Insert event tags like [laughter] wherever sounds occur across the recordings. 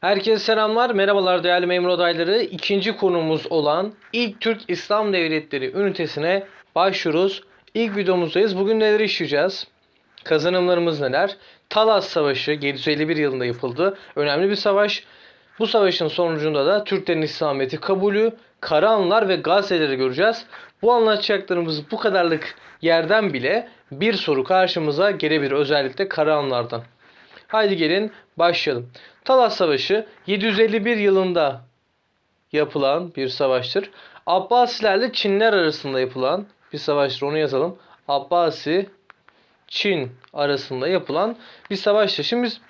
Herkese selamlar, merhabalar değerli memur adayları. İkinci konumuz olan İlk Türk İslam Devletleri ünitesine başlıyoruz. İlk videomuzdayız. Bugün neler işleyeceğiz? Kazanımlarımız neler? Talas Savaşı 751 yılında yapıldı. Önemli bir savaş. Bu savaşın sonucunda da Türklerin İslamiyet'i kabulü, Karahanlar ve Gazeteleri göreceğiz. Bu anlatacaklarımız bu kadarlık yerden bile bir soru karşımıza gelebilir. Özellikle Karahanlardan. Haydi gelin başlayalım. Talas Savaşı 751 yılında yapılan bir savaştır. Abbasilerle Çinler arasında yapılan bir savaştır. Onu yazalım. Abbasi Çin arasında yapılan bir savaştır. Şimdi biz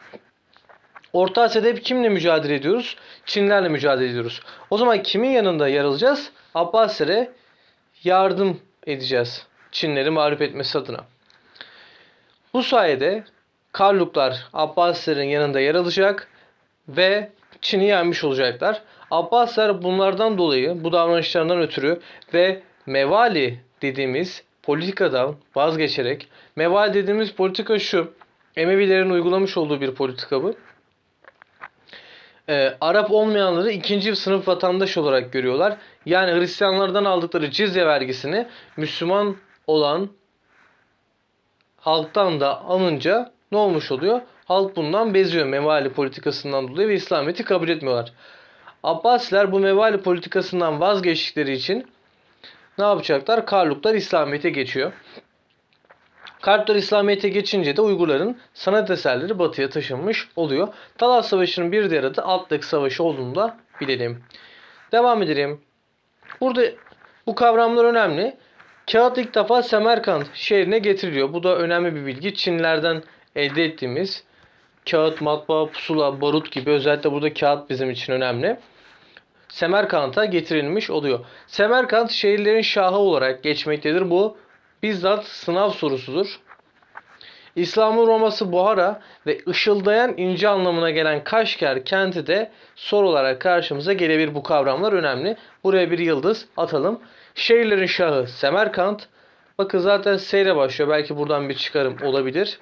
Orta Asya'da hep kimle mücadele ediyoruz? Çinlerle mücadele ediyoruz. O zaman kimin yanında yer alacağız? Abbasilere yardım edeceğiz. Çinleri mağlup etmesi adına. Bu sayede Karluklar Abbasilerin yanında yer alacak ve Çin'i yenmiş olacaklar. Abbasiler bunlardan dolayı, bu davranışlarından ötürü ve Mevali dediğimiz politikadan vazgeçerek, Mevali dediğimiz politika şu, Emevilerin uygulamış olduğu bir politika bu. Ee, Arap olmayanları ikinci sınıf vatandaş olarak görüyorlar. Yani Hristiyanlardan aldıkları cizye vergisini Müslüman olan halktan da alınca ne olmuş oluyor? Halk bundan beziyor mevali politikasından dolayı ve İslamiyet'i kabul etmiyorlar. Abbasiler bu mevali politikasından vazgeçtikleri için ne yapacaklar? Karluklar İslamiyet'e geçiyor. Karluklar İslamiyet'e geçince de Uygurların sanat eserleri batıya taşınmış oluyor. Talas Savaşı'nın bir diğer adı Altık Savaşı olduğunu da bilelim. Devam edelim. Burada bu kavramlar önemli. Kağıt ilk defa Semerkant şehrine getiriliyor. Bu da önemli bir bilgi. Çinlerden elde ettiğimiz kağıt, matbaa, pusula, barut gibi özellikle burada kağıt bizim için önemli. Semerkant'a getirilmiş oluyor. Semerkant şehirlerin şahı olarak geçmektedir. Bu bizzat sınav sorusudur. İslam'ın Roma'sı Buhara ve ışıldayan ince anlamına gelen Kaşgar kenti de soru olarak karşımıza gelebilir. Bu kavramlar önemli. Buraya bir yıldız atalım. Şehirlerin şahı Semerkant. Bakın zaten S ile başlıyor. Belki buradan bir çıkarım olabilir.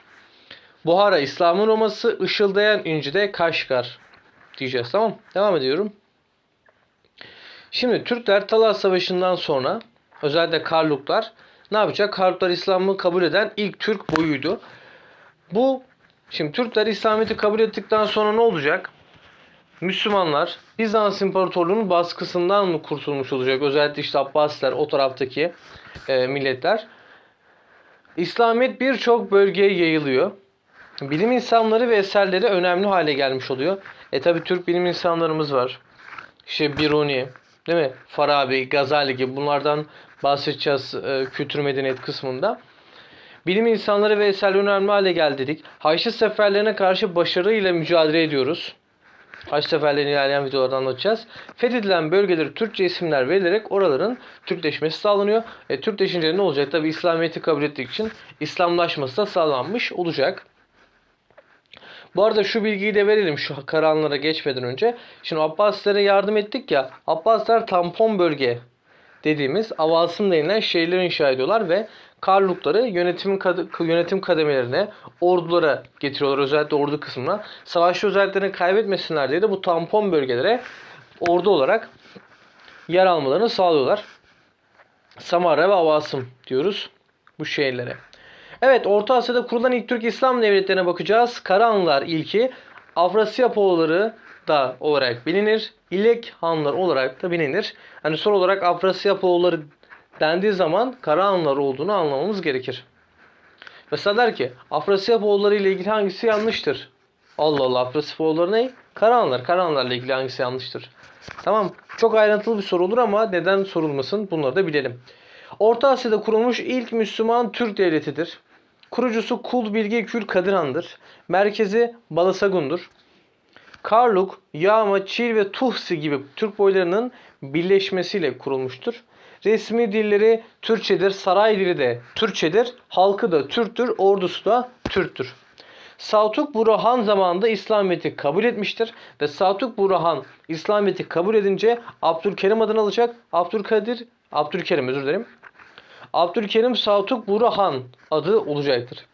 Buhara İslam'ın Roma'sı, ışıldayan inci de Kaşgar diyeceğiz. Tamam. Devam ediyorum. Şimdi Türkler Talas Savaşı'ndan sonra özellikle Karluklar ne yapacak? Karluklar İslam'ı kabul eden ilk Türk boyuydu. Bu şimdi Türkler İslamiyet'i kabul ettikten sonra ne olacak? Müslümanlar Bizans İmparatorluğu'nun baskısından mı kurtulmuş olacak? Özellikle işte Abbasiler o taraftaki e, milletler. İslamiyet birçok bölgeye yayılıyor. Bilim insanları ve eserleri önemli hale gelmiş oluyor. E tabi Türk bilim insanlarımız var. İşte Biruni, değil mi? Farabi, Gazali gibi bunlardan bahsedeceğiz e, kültür medeniyet kısmında. Bilim insanları ve eserleri önemli hale geldi dedik. Haçlı seferlerine karşı başarıyla mücadele ediyoruz. Haç seferlerini ilerleyen videolarda anlatacağız. Fethedilen bölgeleri Türkçe isimler verilerek oraların Türkleşmesi sağlanıyor. E, Türkleşince ne olacak? Tabi İslamiyet'i kabul ettiği için İslamlaşması da sağlanmış olacak. Bu arada şu bilgiyi de verelim şu karanlara geçmeden önce. Şimdi Abbasilere yardım ettik ya. Abbasiler tampon bölge dediğimiz avasım denilen şehirler inşa ediyorlar ve Karlukları yönetim, yönetim kademelerine, ordulara getiriyorlar. Özellikle ordu kısmına. Savaşçı özelliklerini kaybetmesinler diye de bu tampon bölgelere ordu olarak yer almalarını sağlıyorlar. Samara ve Avasım diyoruz bu şehirlere. Evet Orta Asya'da kurulan ilk Türk İslam devletlerine bakacağız. Karahanlılar ilki Afrasiyapoğulları da olarak bilinir. İlek Hanlar olarak da bilinir. Hani son olarak Afrasiyapoğulları dendiği zaman Karahanlılar olduğunu anlamamız gerekir. Mesela der ki Afrasiyapoğulları ile ilgili hangisi yanlıştır? Allah Allah Afrasiyapoğulları ne? Karahanlılar. Karahanlılarla ilgili hangisi yanlıştır? Tamam. Çok ayrıntılı bir soru olur ama neden sorulmasın bunları da bilelim. Orta Asya'da kurulmuş ilk Müslüman Türk devletidir. Kurucusu Kul Bilge Kül Kadirhan'dır. Merkezi Balasagun'dur. Karluk, Yağma, Çil ve Tuhsi gibi Türk boylarının birleşmesiyle kurulmuştur. Resmi dilleri Türkçedir, saray dili de Türkçedir, halkı da Türktür, ordusu da Türktür. Saltuk Burhan zamanında İslamiyet'i kabul etmiştir ve Saltuk Burhan İslamiyet'i kabul edince Abdülkerim adını alacak. Abdülkadir, Abdülkerim özür dilerim. Abdülkerim Saltuk Burhan adı olacaktır.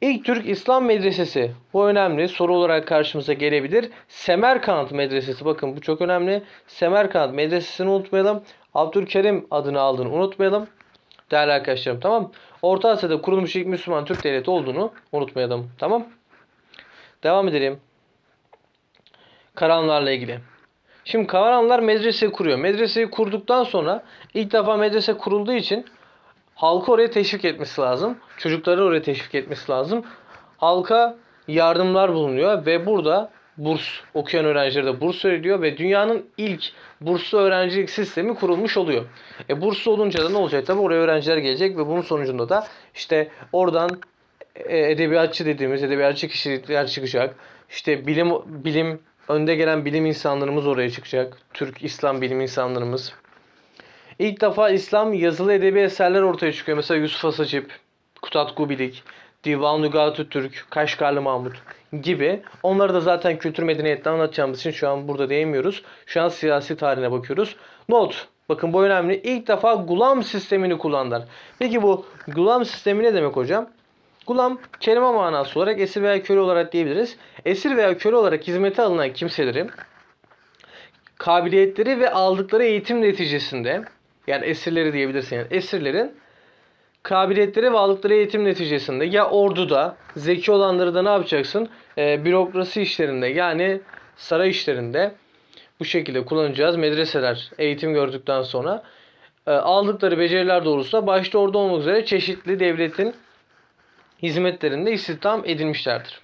İlk Türk İslam medresesi. Bu önemli. Soru olarak karşımıza gelebilir. Semerkant medresesi. Bakın bu çok önemli. Semerkant medresesini unutmayalım. Abdülkerim adını aldığını unutmayalım. Değerli arkadaşlarım tamam. Orta Asya'da kurulmuş ilk Müslüman Türk devleti olduğunu unutmayalım. Tamam. Devam edelim. Karanlarla ilgili. Şimdi Kavaranlar medrese kuruyor. Medreseyi kurduktan sonra ilk defa medrese kurulduğu için halkı oraya teşvik etmesi lazım. Çocukları oraya teşvik etmesi lazım. Halka yardımlar bulunuyor ve burada burs okuyan öğrencilere de burs veriliyor ve dünyanın ilk burslu öğrencilik sistemi kurulmuş oluyor. E burslu olunca da ne olacak? Tabii oraya öğrenciler gelecek ve bunun sonucunda da işte oradan e, edebiyatçı dediğimiz edebiyatçı kişilikler çıkacak. İşte bilim bilim önde gelen bilim insanlarımız oraya çıkacak. Türk İslam bilim insanlarımız. İlk defa İslam yazılı edebi eserler ortaya çıkıyor. Mesela Yusuf Asacip, Kutat Kubilik, Divan Lügatü Türk, Kaşgarlı Mahmut gibi. Onları da zaten kültür medeniyette anlatacağımız için şu an burada değinmiyoruz. Şu an siyasi tarihine bakıyoruz. Not. Bakın bu önemli. İlk defa gulam sistemini kullandılar. Peki bu gulam sistemi ne demek hocam? Gulam kelime manası olarak esir veya köle olarak diyebiliriz. Esir veya köle olarak hizmete alınan kimselerin kabiliyetleri ve aldıkları eğitim neticesinde yani esirleri diyebilirsin yani esirlerin kabiliyetleri ve aldıkları eğitim neticesinde ya orduda zeki olanları da ne yapacaksın? Ee, bürokrasi işlerinde yani saray işlerinde bu şekilde kullanacağız. Medreseler eğitim gördükten sonra e, aldıkları beceriler doğrultusunda başta orada olmak üzere çeşitli devletin hizmetlerinde istihdam edilmişlerdir.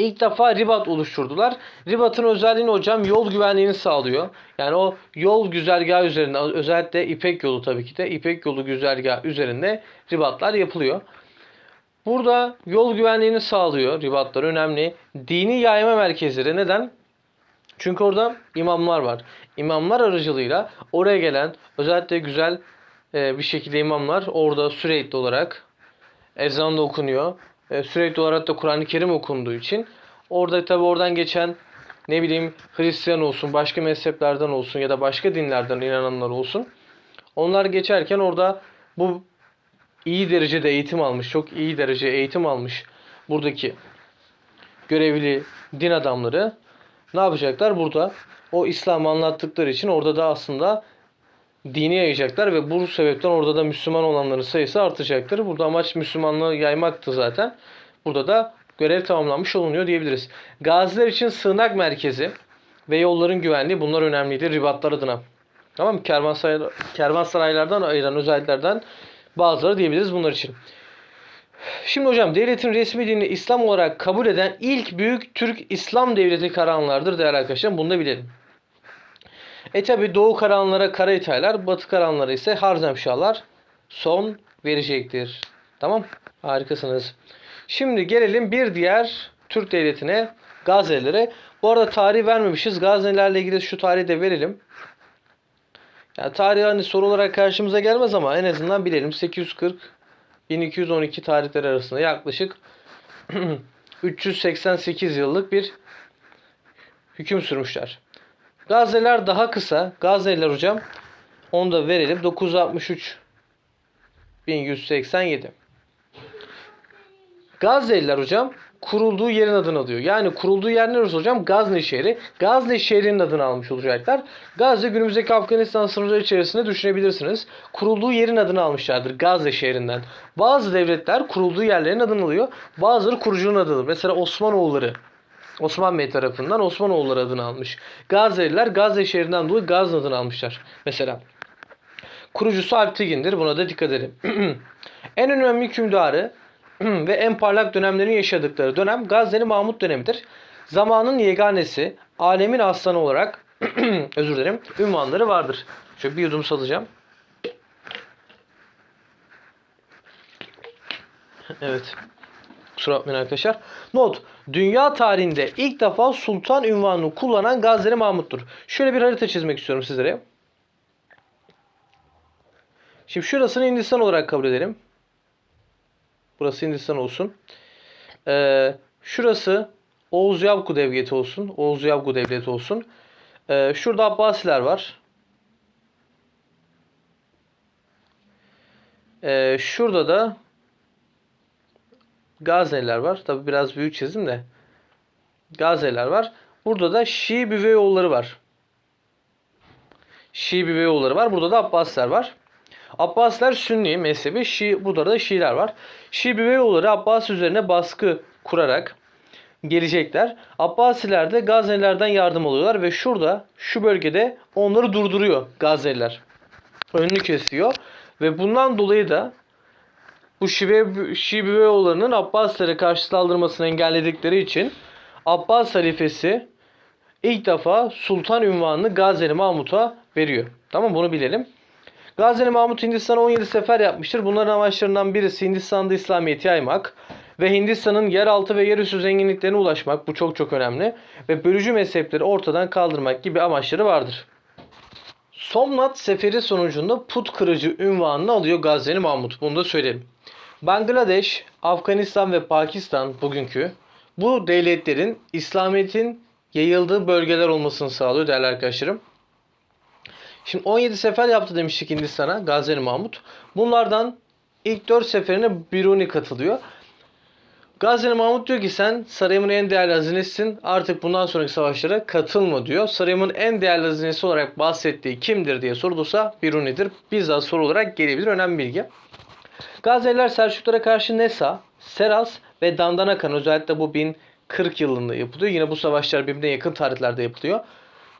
İlk defa ribat oluşturdular. Ribat'ın özelliğini hocam yol güvenliğini sağlıyor. Yani o yol güzergahı üzerinde özellikle İpek yolu tabii ki de İpek yolu güzergahı üzerinde ribatlar yapılıyor. Burada yol güvenliğini sağlıyor. Ribatlar önemli. Dini yayma merkezleri. Neden? Çünkü orada imamlar var. İmamlar aracılığıyla oraya gelen özellikle güzel e, bir şekilde imamlar orada sürekli olarak ezan da okunuyor. E, sürekli olarak da Kur'an-ı Kerim okunduğu için orada tabi oradan geçen ne bileyim Hristiyan olsun, başka mezheplerden olsun ya da başka dinlerden inananlar olsun. Onlar geçerken orada bu iyi derecede eğitim almış, çok iyi derece eğitim almış buradaki görevli din adamları ne yapacaklar? Burada o İslam'ı anlattıkları için orada da aslında dini yayacaklar ve bu sebepten orada da Müslüman olanların sayısı artacaktır. Burada amaç Müslümanlığı yaymaktı zaten. Burada da görev tamamlanmış olunuyor diyebiliriz. Gaziler için sığınak merkezi ve yolların güvenliği bunlar önemliydi ribatlar adına. Tamam mı? Kervansaray, kervansaraylardan ayıran özelliklerden bazıları diyebiliriz bunlar için. Şimdi hocam devletin resmi dinini İslam olarak kabul eden ilk büyük Türk İslam devleti Karahanlardır değerli arkadaşlar. Bunu da bilelim. E tabi Doğu Karahanlara Karahitaylar, Batı Karahanlara ise Harzemşahlar son verecektir. Tamam. Harikasınız. Şimdi gelelim bir diğer Türk devletine Gaznelilere. Bu arada tarih vermemişiz. Gaznelilerle ilgili şu tarihi de verelim. Yani tarih hani soru olarak karşımıza gelmez ama en azından bilelim. 840 1212 tarihleri arasında yaklaşık [clears throat] 388 yıllık bir hüküm sürmüşler. Gazeler daha kısa. Gazeler hocam onu da verelim. 963 1187. Gazze'liler hocam kurulduğu yerin adını alıyor. Yani kurulduğu yer neresi hocam? Gazne şehri. Gazne şehrinin adını almış olacaklar. Gazze günümüzdeki Afganistan sınırları içerisinde düşünebilirsiniz. Kurulduğu yerin adını almışlardır Gazze şehrinden. Bazı devletler kurulduğu yerlerin adını alıyor. Bazıları kurucunun adını. Mesela Osmanoğulları Osman Bey tarafından Osmanoğulları adını almış. Gazze'liler Gazze şehrinden dolayı Gazze adını almışlar. Mesela. Kurucusu Alp Tegin'dir. Buna da dikkat edin. [clears throat] en önemli hükümdarı [clears throat] ve en parlak dönemlerini yaşadıkları dönem Gazze'li Mahmut dönemidir. Zamanın yeganesi, alemin aslanı olarak [clears throat] özür dilerim, ünvanları vardır. Şöyle bir yudum salacağım. evet. Kusura bakmayın arkadaşlar. Not. Dünya tarihinde ilk defa sultan ünvanını kullanan Gazze'li Mahmut'tur. Şöyle bir harita çizmek istiyorum sizlere. Şimdi şurasını Hindistan olarak kabul edelim. Burası Hindistan olsun. Ee, şurası Oğuz Yavgu Devleti olsun. Oğuz Yavgu Devleti olsun. Ee, şurada Abbasiler var. Ee, şurada da Gazeliler var. Tabi biraz büyük çizdim de. Gazeliler var. Burada da Şii Büveyoğulları var. Şii Büveyoğulları var. Burada da Abbasiler var. Abbasiler Sünni mezhebi. Şii, burada da Şiiler var. Şii Büveyoğulları Abbas üzerine baskı kurarak gelecekler. Abbasiler de Gazelilerden yardım alıyorlar ve şurada şu bölgede onları durduruyor Gazeliler. Önünü kesiyor ve bundan dolayı da bu Şive, Şibeyoğullarının Abbasilere karşı saldırmasını engelledikleri için Abbas halifesi ilk defa sultan ünvanını Gazeli Mahmut'a veriyor. Tamam bunu bilelim. Gazeli Mahmut Hindistan'a 17 sefer yapmıştır. Bunların amaçlarından birisi Hindistan'da İslamiyet'i yaymak ve Hindistan'ın yeraltı ve yerüstü zenginliklerine ulaşmak. Bu çok çok önemli. Ve bölücü mezhepleri ortadan kaldırmak gibi amaçları vardır. Somnat seferi sonucunda put kırıcı ünvanını alıyor Gazeli Mahmut. Bunu da söyleyelim. Bangladeş, Afganistan ve Pakistan bugünkü bu devletlerin İslamiyet'in yayıldığı bölgeler olmasını sağlıyor değerli arkadaşlarım. Şimdi 17 sefer yaptı demiştik Hindistan'a Gazeli Mahmut. Bunlardan ilk 4 seferine Biruni katılıyor. Gazeli Mahmut diyor ki sen sarayımın en değerli hazinesisin artık bundan sonraki savaşlara katılma diyor. Sarayımın en değerli hazinesi olarak bahsettiği kimdir diye sorulursa Biruni'dir. Bizzat soru olarak gelebilir önemli bilgi. Gazeliler Selçuklara karşı Nesa, Seras ve Dandanakan özellikle bu 1040 yılında yapılıyor. Yine bu savaşlar birbirine yakın tarihlerde yapılıyor.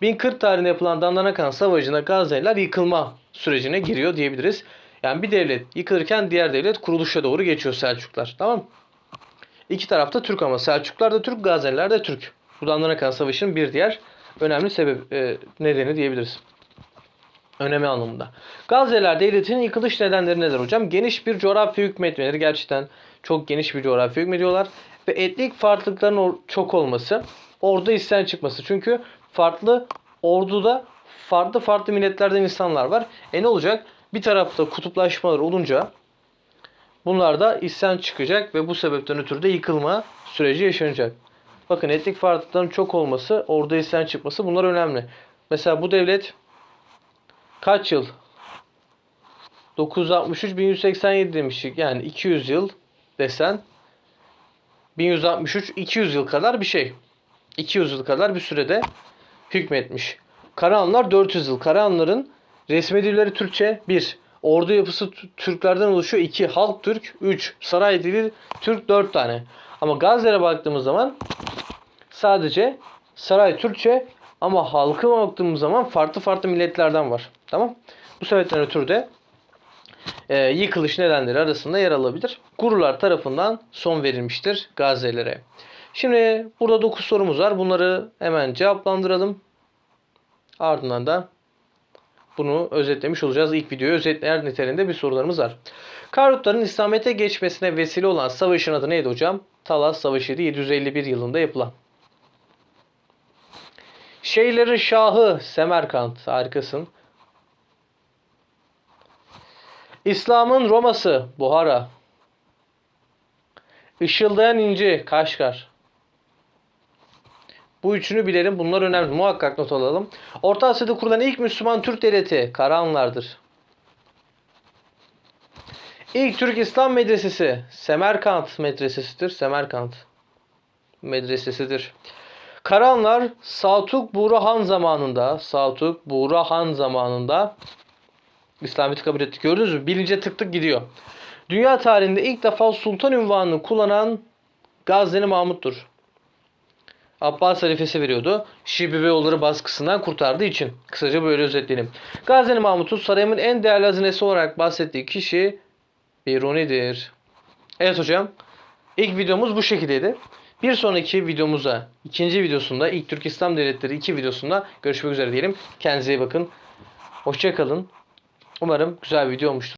1040 tarihinde yapılan Dandanakan Savaşı'nda Gazeliler yıkılma sürecine giriyor diyebiliriz. Yani bir devlet yıkılırken diğer devlet kuruluşa doğru geçiyor Selçuklar. Tamam mı? İki tarafta Türk ama Selçuklar da Türk, Gazeliler de Türk. Bu Dandanakan Savaşı'nın bir diğer önemli sebep e, nedeni diyebiliriz. Önemi anlamında. Gazzeler Devleti'nin yıkılış nedenleri nedir hocam? Geniş bir coğrafya hükmetmeleri gerçekten çok geniş bir coğrafya hükmediyorlar. Ve etnik farklılıkların çok olması, orada isyan çıkması. Çünkü farklı orduda farklı farklı milletlerden insanlar var. E ne olacak? Bir tarafta kutuplaşmalar olunca bunlarda isyan çıkacak ve bu sebepten ötürü de yıkılma süreci yaşanacak. Bakın etnik farklılıkların çok olması, orada isyan çıkması bunlar önemli. Mesela bu devlet kaç yıl? 963 1187 demiştik. Yani 200 yıl desen 1163 200 yıl kadar bir şey. 200 yıl kadar bir sürede hükmetmiş. Karahanlar 400 yıl. Karahanların resmi dilleri Türkçe 1. Ordu yapısı Türklerden oluşuyor 2. Halk Türk 3. Saray dili Türk 4 tane. Ama Gaziler'e baktığımız zaman sadece saray Türkçe ama halkı baktığımız zaman farklı farklı milletlerden var. Tamam. Bu sebepten ötürü de e, yıkılış nedenleri arasında yer alabilir. Gurular tarafından son verilmiştir Gazilere. Şimdi burada 9 sorumuz var. Bunları hemen cevaplandıralım. Ardından da bunu özetlemiş olacağız. İlk videoyu özetler niteliğinde bir sorularımız var. Karlukların İslamiyet'e geçmesine vesile olan savaşın adı neydi hocam? Talas Savaşı'ydı 751 yılında yapılan. Şeylerin Şahı Semerkant harikasın. İslam'ın Roma'sı Buhara. Işıldayan inci Kaşgar. Bu üçünü bilelim. Bunlar önemli. Muhakkak not alalım. Orta Asya'da kurulan ilk Müslüman Türk devleti Karahanlardır. İlk Türk İslam medresesi Semerkant medresesidir. Semerkant medresesidir. Karahanlar Saltuk Buğra zamanında Saltuk Buğra zamanında İslamiyet'i kabul etti. Gördünüz mü? Bilince tık tık gidiyor. Dünya tarihinde ilk defa sultan ünvanını kullanan Gazneli Mahmut'tur. Abbas halifesi veriyordu. Şibi ve yolları baskısından kurtardığı için. Kısaca böyle özetleyelim. Gazneli Mahmut'un sarayımın en değerli hazinesi olarak bahsettiği kişi Biruni'dir. Evet hocam. İlk videomuz bu şekildeydi. Bir sonraki videomuza, ikinci videosunda, ilk Türk İslam Devletleri 2 videosunda görüşmek üzere diyelim. Kendinize iyi bakın. Hoşçakalın. Umarım güzel bir video olmuştur.